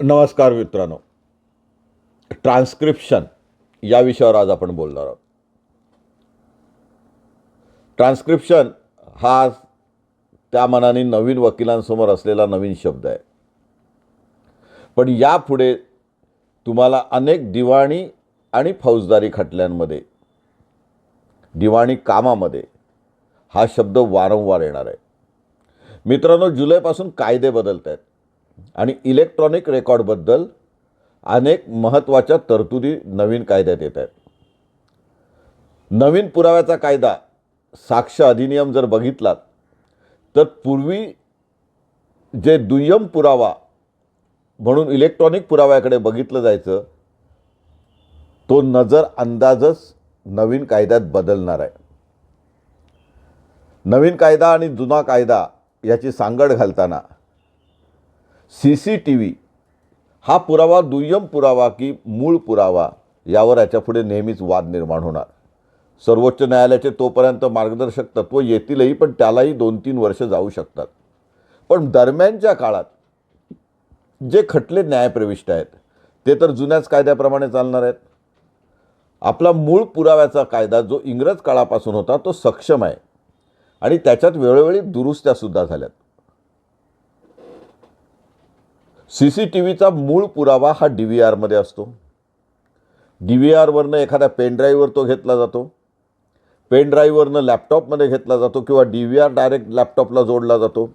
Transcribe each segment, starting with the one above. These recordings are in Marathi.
नमस्कार मित्रांनो. ट्रान्स्क्रिप्शन या विषयावर आज आपण बोलणार आहोत. ट्रान्स्क्रिप्शन हा त्या मनाने नवीन वकिलांसमोर असलेला नवीन शब्द आहे. पण यापुढे तुम्हाला अनेक दिवाणी आणि फौजदारी खटल्यांमध्ये दिवाणी कामामध्ये हा शब्द वारंवार येणार आहे. मित्रांनो जुलैपासून कायदे बदलत आहेत आणि इलेक्ट्रॉनिक रेकॉर्डबद्दल अनेक महत्त्वाच्या तरतुदी नवीन कायद्यात येत आहेत. नवीन पुराव्याचा कायदा साक्ष अधिनियम जर बघितलात तर पूर्वी जे दुय्यम पुरावा म्हणून इलेक्ट्रॉनिक पुराव्याकडे बघितलं जायचं तो नजर अंदाजच नवीन कायद्यात बदलणार आहे. नवीन कायदा आणि जुना कायदा याची सांगड घालताना सी सी टी व्ही हा पुरावा दुय्यम पुरावा की मूळ पुरावा यावर याच्यापुढे नेहमीच वाद निर्माण होणार. सर्वोच्च न्यायालयाचे तोपर्यंत मार्गदर्शक तत्त्व येतीलही पण त्यालाही दोन तीन वर्ष जाऊ शकतात. पण दरम्यानच्या काळात जे खटले न्यायप्रविष्ट आहेत ते तर जुन्याच कायद्याप्रमाणे चालणार आहेत. आपला मूळ पुराव्याचा कायदा जो इंग्रज काळापासून होता तो सक्षम आहे. आणि त्याच्यात वेळोवेळी दुरुस्त्यासुद्धा झाल्यात. सी सी टी व्हीचा मूळ पुरावा हा डी व्ही आरमध्ये असतो. डी व्ही आरवरनं एखाद्या पेनड्राईव्हवर तो घेतला जातो. पेनड्राईव्हवरनं लॅपटॉपमध्ये घेतला जातो किंवा डी व्ही आर डायरेक्ट लॅपटॉपला जोडला जातो.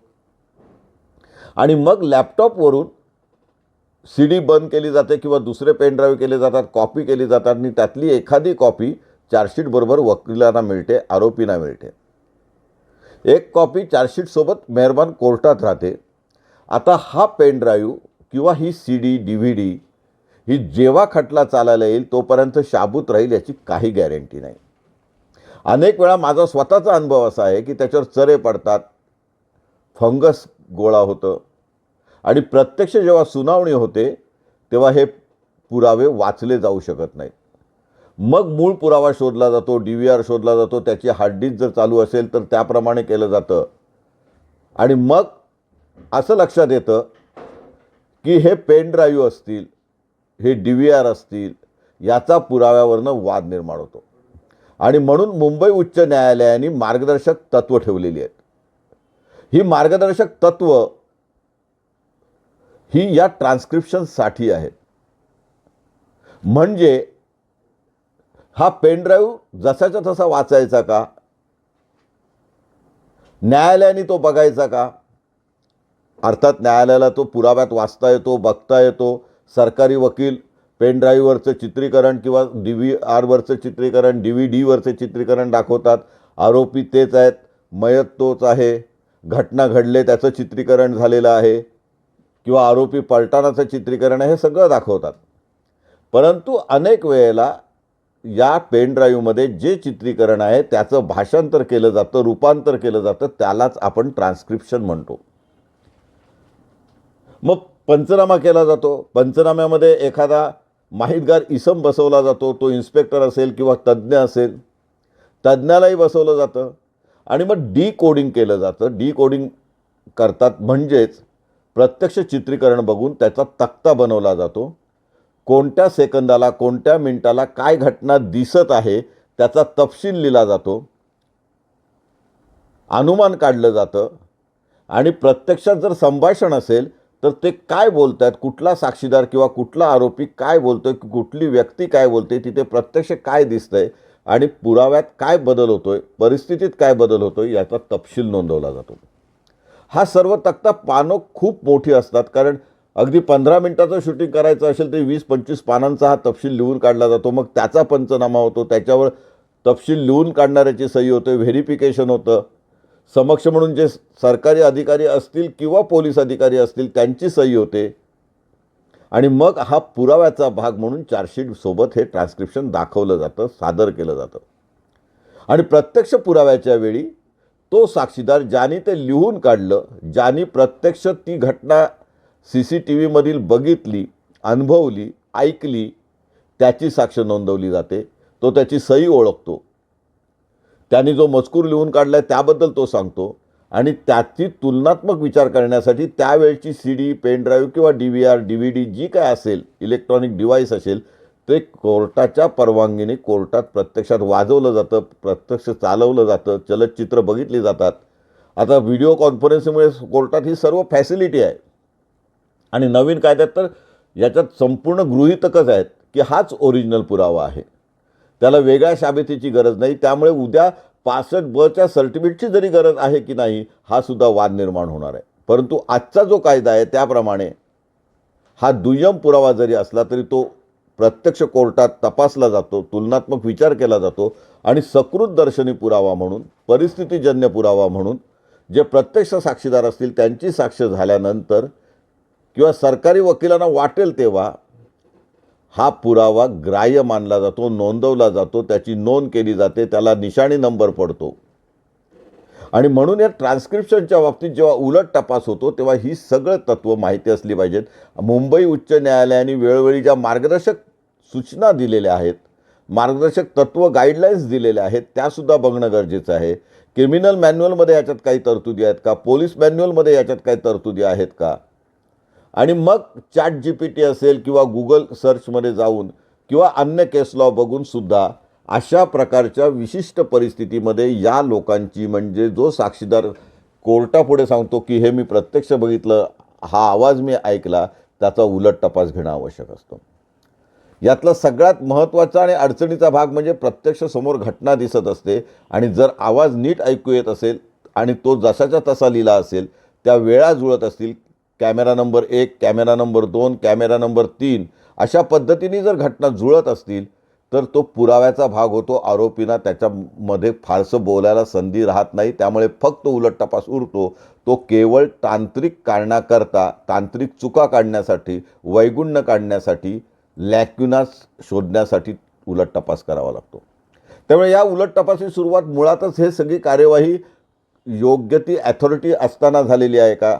आणि मग लॅपटॉपवरून सी डी बंद केली जाते किंवा दुसरे पेनड्राईव्ह केले जातात कॉपी केली जातात आणि त्यातली एखादी कॉपी चार्जशीटबरोबर वकिलांना मिळते आरोपींना मिळते. एक कॉपी चार्जशीटसोबत मेहरबान कोर्टात राहते. आता हा पेन ड्राईव्ह किंवा ही C D D V D ही जेव्हा खटला चालायला येईल तोपर्यंत शाबूत राहील याची काही गॅरंटी नाही. अनेक वेळा माझा स्वतःचा अनुभव असा आहे की त्याच्यावर चरे पडतात फंगस गोळा होतं आणि प्रत्यक्ष जेव्हा सुनावणी होते तेव्हा हे पुरावे वाचले जाऊ शकत नाहीत. मग मूळ पुरावा शोधला जातो डी व्ही आर शोधला जातो त्याची हार्डडिस्क जर चालू असेल तर त्याप्रमाणे केलं जातं. आणि मग असं लक्षात येतं की हे पेन ड्राईव्ह असतील हे डी व्ही आर असतील याचा पुराव्यावरनं वाद निर्माण होतो. आणि म्हणून मुंबई उच्च न्यायालयाने मार्गदर्शक तत्त्व ठेवलेली आहेत. ही मार्गदर्शक तत्त्व ही या ट्रान्स्क्रिप्शनसाठी आहेत. म्हणजे हा पेन ड्राईव्ह जसाच्या तसा वाचायचा का? न्यायालयाने तो बघायचा का? अर्थात न्यायालयाला तो पुराव्यात वाचता येतो बघता येतो. सरकारी वकील पेन ड्राईव्हवरचं चित्रीकरण किंवा डी व्ही आरवरचं चित्रीकरण डी व्ही डीवरचं चित्रीकरण दाखवतात. आरोपी तेच आहेत मयत तोच आहे. घटना घडले त्याचं चित्रीकरण झालेलं आहे. किंवा आरोपी पलटाणाचं चित्रीकरण आहे हे सगळं दाखवतात. परंतु अनेक वेळेला या पेन ड्राईव्हमध्ये जे चित्रीकरण आहे त्याचं भाषांतर केलं जातं रूपांतर केलं जातं त्यालाच आपण ट्रान्स्क्रिप्शन म्हणतो. मग पंचनामा केला जातो. पंचनाम्यामध्ये एखादा माहितगार इसम बसवला जातो. तो इन्स्पेक्टर असेल किंवा तज्ज्ञ असेल. तज्ज्ञालाही बसवलं जातं. आणि मग डी कोडिंग केलं जातं. डी कोडिंग करतात म्हणजेच प्रत्यक्ष चित्रीकरण बघून त्याचा तक्ता बनवला जातो. कोणत्या सेकंदाला कोणत्या मिनिटाला काय घटना दिसत आहे त्याचा तपशील लिहिला जातो. अनुमान काढलं जातं. आणि प्रत्यक्षात जर संभाषण असेल तर ते काय बोलत आहेत कुठला साक्षीदार किंवा कुठला आरोपी काय बोलतोय? कुठली व्यक्ती काय बोलते? तिथे प्रत्यक्ष काय दिसतंय? आणि पुराव्यात काय बदल होतोय? परिस्थितीत काय बदल होतोय? याचा तपशील नोंदवला जातो. हा सर्व तक्ता पानं खूप मोठी असतात. कारण अगदी पंधरा मिनटाचं शूटिंग करायचं असेल तर वीस पंचवीस पानांचा हा तपशील लिहून काढला जातो. मग त्याचा पंचनामा होतो. त्याच्यावर तपशील लिहून काढणाऱ्याची सही होते. व्हेरिफिकेशन होतं. समक्ष म्हणून जे सरकारी अधिकारी असतील किंवा पोलीस अधिकारी असतील त्यांची सही होते. आणि मग हा पुराव्याचा भाग म्हणून चार्जशीटसोबत हे ट्रान्स्क्रिप्शन दाखवलं जातं सादर केलं जातं. आणि प्रत्यक्ष पुराव्याच्या वेळी तो साक्षीदार ज्याने ते लिहून काढलं ज्याने प्रत्यक्ष ती घटना सी सी टी व्हीमधील बघितली अनुभवली ऐकली त्याची साक्ष नोंदवली जाते. तो त्याची सही ओळखतो. त्याने जो मजकूर लिहून काढला आहे त्याबद्दल तो सांगतो. आणि त्याची तुलनात्मक विचार करण्यासाठी त्यावेळची सी डी पेन ड्राईव्ह किंवा D V R D V D जी काय असेल इलेक्ट्रॉनिक डिव्हाइस असेल ते कोर्टाच्या परवानगीने कोर्टात प्रत्यक्षात वाजवलं जातं प्रत्यक्ष चालवलं जातं चलचित्र बघितली जातात. आता व्हिडिओ कॉन्फरन्सिंगमुळे कोर्टात ही सर्व फॅसिलिटी आहे. आणि नवीन कायद्यात तर याच्यात संपूर्ण गृहीतकच आहेत की हाच ओरिजिनल पुरावा आहे. त्याला वेगळ्या शाबेतीची गरज नाही. त्यामुळे उद्या पासष्ट बच्या सर्टिफिकेटची जरी गरज आहे की नाही हा सुद्धा वाद निर्माण होणार आहे. परंतु आजचा जो कायदा आहे त्याप्रमाणे हा दुय्यम पुरावा जरी असला तरी तो प्रत्यक्ष कोर्टात तपासला जातो तुलनात्मक विचार केला जातो आणि सकृत दर्शनी पुरावा म्हणून परिस्थितीजन्य पुरावा म्हणून जे प्रत्यक्ष साक्षीदार असतील त्यांची साक्ष झाल्यानंतर किंवा सरकारी वकिलांना वाटेल तेव्हा हा पुरावा ग्राह्य मानला जातो नोंदवला जातो त्याची नोंद केली जाते त्याला निशाणी नंबर पडतो. आणि म्हणून या ट्रान्स्क्रिप्शनच्या बाबतीत जेव्हा उलट तपास होतो तेव्हा ही सगळं तत्त्व माहिती असली पाहिजेत. मुंबई उच्च न्यायालयाने वेळोवेळी ज्या मार्गदर्शक सूचना दिलेल्या आहेत मार्गदर्शक तत्त्व गाईडलाईन्स दिलेल्या आहेत त्यासुद्धा बघणं गरजेचं आहे. क्रिमिनल मॅन्युअलमध्ये याच्यात काही तरतुदी आहेत का? पोलीस मॅन्युअलमध्ये याच्यात काही तरतुदी आहेत का? आणि मग चॅट जी पी टी असेल किंवा गुगल सर्चमध्ये जाऊन किंवा अन्य केस लॉ बघून सुद्धा अशा प्रकारच्या विशिष्ट परिस्थितीमध्ये या लोकांची म्हणजे जो साक्षीदार कोर्टापुढे सांगतो की हे मी प्रत्यक्ष बघितलं हा आवाज मी ऐकला त्याचा उलट तपास घेणं आवश्यक असतं. यातला सगळ्यात महत्त्वाचा आणि अडचणीचा भाग म्हणजे प्रत्यक्ष समोर घटना दिसत असते आणि जर आवाज नीट ऐकू येत असेल आणि तो जसाच्या तसा लिहिला असेल त्या वेळा जुळत असतील कॅमेरा नंबर एक कॅमेरा नंबर दोन कॅमेरा नंबर तीन अशा पद्धतीने जर घटना जुळत असतील तर तो पुराव्याचा भाग होतो. आरोपींना त्याच्यामध्ये फारसं बोलायला संधी राहत नाही. त्यामुळे फक्त उलट तपास उरतो. तो केवळ तांत्रिक कारणाकरता तांत्रिक चुका काढण्यासाठी वैगुण्य काढण्यासाठी लॅक्युनास शोधण्यासाठी उलट तपास करावा लागतो. त्यामुळे या उलट तपासची सुरुवात मुळातच हे सगळी कार्यवाही योग्य ती ॲथॉरिटी असताना झालेली आहे का?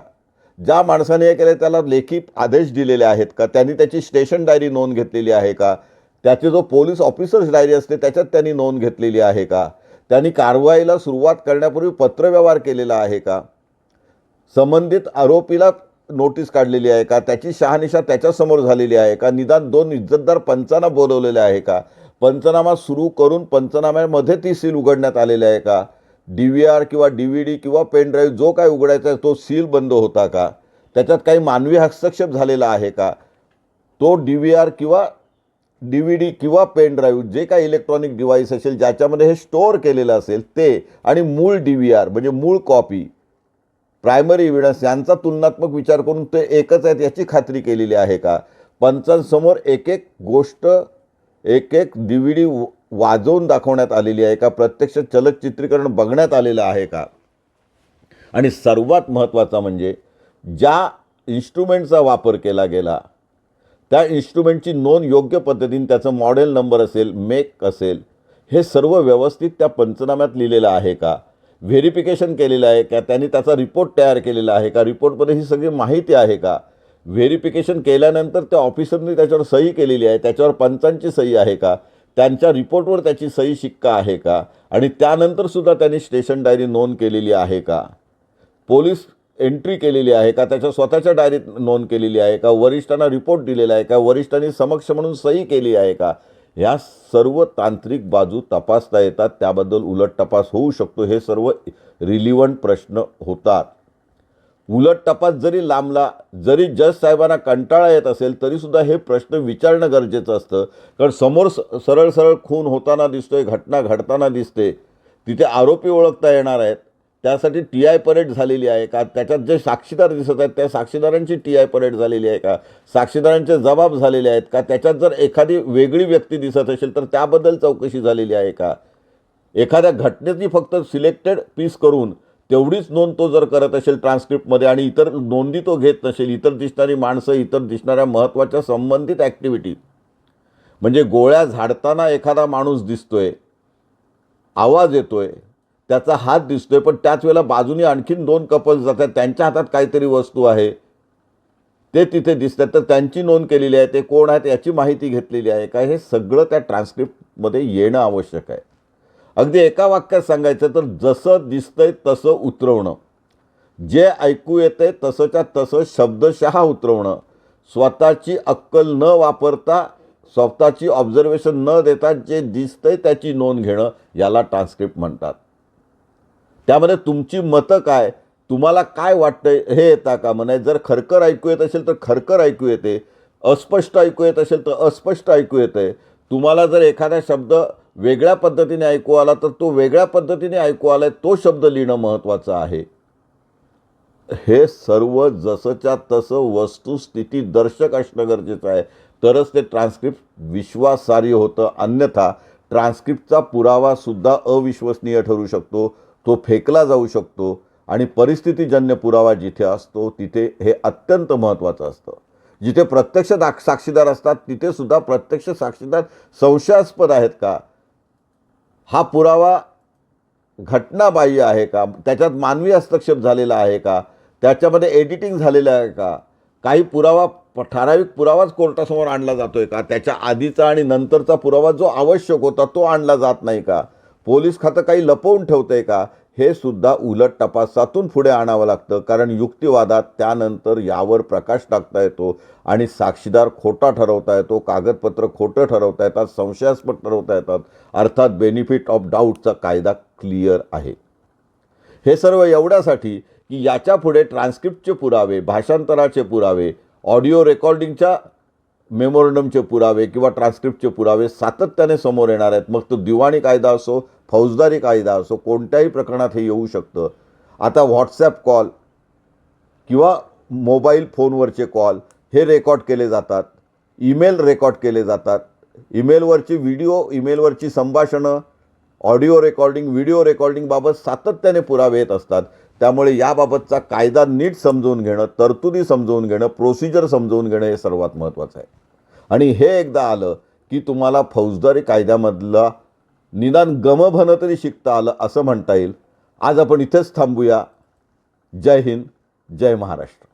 ज्या माणसाने हे केले त्याला लेखी आदेश दिलेले आहेत का? त्यांनी त्याची स्टेशन डायरी नोंद घेतलेली आहे का? त्याची जो पोलीस ऑफिसर्स डायरी असते त्याच्यात त्यांनी नोंद घेतलेली आहे का? त्यांनी कारवाईला सुरुवात करण्यापूर्वी पत्रव्यवहार केलेला आहे का? संबंधित आरोपीला नोटीस काढलेली आहे का? त्याची शहानिशा त्याच्यासमोर झालेली आहे का? निदान दोन इज्जतदार पंचांना बोलवलेले आहे का? पंचनामा सुरू करून पंचनाम्यामध्ये ती सील उघडण्यात आलेली आहे का? डी व्ही आर किंवा डी व्ही डी किंवा पेन ड्राईव्ह जो काय उघडायचा आहे तो सील बंद होता का? त्याच्यात काही मानवी हस्तक्षेप झालेला आहे का? तो डी व्ही आर किंवा डी व्ही डी किंवा पेन ड्राईव्ह जे काही इलेक्ट्रॉनिक डिव्हाइस असेल ज्याच्यामध्ये हे स्टोअर केलेलं असेल ते आणि मूळ डी व्ही आर म्हणजे मूळ कॉपी प्रायमरी इव्हिडन्स यांचा तुलनात्मक विचार करून ते एकच आहेत याची खात्री केलेली आहे का? पंचांसमोर एक एक गोष्ट एक एक डी व्ही डी वाजवून दाखवण्यात आलेली आहे का? प्रत्यक्ष चलचित्रीकरण बघण्यात आलेलं आहे का? आणि सर्वात महत्त्वाचा म्हणजे ज्या इन्स्ट्रुमेंटचा वापर केला गेला त्या इन्स्ट्रुमेंटची नोंद योग्य पद्धतीने त्याचं मॉडेल नंबर असेल मेक असेल हे सर्व व्यवस्थित त्या पंचनाम्यात लिहिलेलं आहे का? व्हेरिफिकेशन केलेलं आहे का? त्यांनी त्याचा रिपोर्ट तयार केलेला आहे का? रिपोर्टमध्ये ही सगळी माहिती आहे का? व्हेरिफिकेशन केल्यानंतर त्या ऑफिसरनी त्याच्यावर सही केलेली आहे त्याच्यावर पंचांची सही आहे का? त्यांच्या रिपोर्टवर त्याची सही शिक्का आहे का? आणि त्यानंतरसुद्धा त्यांनी स्टेशन डायरी नोंद केलेली आहे का? पोलीस एंट्री केलेली आहे का? त्याच्या स्वतःच्या डायरीत नोंद केलेली आहे का? वरिष्ठांना रिपोर्ट दिलेला आहे का? वरिष्ठांनी समक्ष म्हणून सही केली आहे का? ह्या सर्व तांत्रिक बाजू तपासता येतात. त्याबद्दल उलट तपास होऊ शकतो. हे सर्व रिलिव्हंट प्रश्न होतात. उलट टपात जरी लांबला जरी जज साहेबांना कंटाळा येत असेल तरीसुद्धा हे प्रश्न विचारणं गरजेचं असतं. कारण समोर स सरळ सरळ खून होताना दिसतोय घटना घडताना दिसते. तिथे आरोपी ओळखता येणार आहेत. त्यासाठी टी आय परेड झालेली आहे का? त्याच्यात जे साक्षीदार दिसत आहेत त्या साक्षीदारांची टी आय परेड झालेली आहे का? साक्षीदारांचे जबाब झालेले आहेत का? त्याच्यात जर एखादी वेगळी व्यक्ती दिसत असेल तर त्याबद्दल चौकशी झालेली आहे का? एखाद्या घटनेची फक्त सिलेक्टेड पीस करून तेवढीच नोंद तो जर करत असेल ट्रान्स्क्रिप्टमध्ये आणि इतर नोंदी तो घेत नसेल इतर दिसणारी माणसं इतर दिसणाऱ्या महत्त्वाच्या संबंधित ॲक्टिव्हिटी म्हणजे गोळ्या झाडताना एखादा माणूस दिसतोय आवाज येतोय त्याचा हात दिसतोय पण त्याच वेळेला बाजूने आणखीन दोन कपल्स जातात त्यांच्या हातात काहीतरी वस्तू आहे ते तिथे दिसतात. तर त्यांची नोंद केलेली आहे ते कोण आहेत याची माहिती घेतलेली आहे का? हे सगळं त्या ट्रान्स्क्रिप्टमध्ये येणं आवश्यक आहे. अगदी एका वाक्यात सांगायचं तर जसं दिसतंय तसं उतरवणं. जे ऐकू येते तसंच्या तसं शब्दशहा उतरवणं. स्वतःची अक्कल न वापरता स्वतःची ऑब्झर्वेशन न देता जे दिसतंय त्याची नोंद घेणं याला ट्रान्स्क्रिप्ट म्हणतात. त्यामध्ये तुमची मतं काय? तुम्हाला काय वाटतंय? हे येता का म्हणे? जर खरखर ऐकू येत असेल तर खरखर ऐकू येते. अस्पष्ट ऐकू येत असेल तर अस्पष्ट ऐकू येते. तुम्हाला जर एखादा शब्द वेगळ्या पद्धतीने ऐकू आला तर तो वेगळ्या पद्धतीने ऐकू आला आहे तो शब्द लिहिणं महत्त्वाचं आहे. हे सर्व जसंच्या तसं वस्तुस्थिती दर्शक असणं गरजेचं आहे. तरच ते ट्रान्स्क्रिप्ट विश्वासार्ह होतं. अन्यथा ट्रान्स्क्रिप्टचा पुरावासुद्धा अविश्वसनीय ठरू शकतो. तो फेकला जाऊ शकतो आणि परिस्थितीजन्य पुरावा जिथे असतो तिथे हे अत्यंत महत्त्वाचं असतं. जिथे प्रत्यक्ष दाख साक्षीदार असतात तिथेसुद्धा प्रत्यक्ष साक्षीदार संशयास्पद आहेत का? हा पुरावा घटनाबाह्य आहे का? त्याच्यात मानवी हस्तक्षेप झालेला आहे का? त्याच्यामध्ये एडिटिंग झालेलं आहे का? काही पुरावा ठराविक पुरावाच कोर्टासमोर आणला जातो आहे का? त्याच्या आधीचा आणि नंतरचा पुरावा जो आवश्यक होता तो आणला जात नाही का? पोलीस खातं काही लपवून ठेवतं आहे का? हे सुद्धा उलट तपासातून पुढे आणावं लागतं कारण युक्तिवादात त्यानंतर यावर प्रकाश टाकता येतो आणि साक्षीदार खोटा ठरवता येतो कागदपत्र खोटं ठरवता येतात संशयास्पद ठरवता येतात. अर्थात बेनिफिट ऑफ डाऊटचा कायदा क्लिअर आहे. हे सर्व एवढ्यासाठी की याच्यापुढे ट्रान्स्क्रिप्टचे पुरावे भाषांतराचे पुरावे ऑडिओ रेकॉर्डिंगच्या मेमोरंडमचे पुरावे किंवा ट्रान्स्क्रिप्टचे पुरावे सातत्याने समोर येणार आहेत. मग तो दिवाणी कायदा असो फौजदारी कायदा असो कोणत्याही प्रकरणात हे येऊ शकतं. आता व्हॉट्सॲप कॉल किंवा मोबाईल फोनवरचे कॉल हे रेकॉर्ड केले जातात. ईमेल रेकॉर्ड केले जातात. ईमेलवरची व्हिडिओ ईमेलवरची संभाषणं ऑडिओ रेकॉर्डिंग व्हिडिओ रेकॉर्डिंगबाबत सातत्याने पुरावे येत असतात. त्यामुळे याबाबतचा कायदा नीट समजून घेणं तरतुदी समजून घेणं प्रोसिजर समजून घेणं हे सर्वात महत्त्वाचं आहे. आणि हे एकदा आलं की तुम्हाला फौजदारी कायद्यामधला निदान गमभनं तरी शिकता आलं असं म्हणता येईल. आज आपण इथेच थांबूया. जय हिंद जय महाराष्ट्र.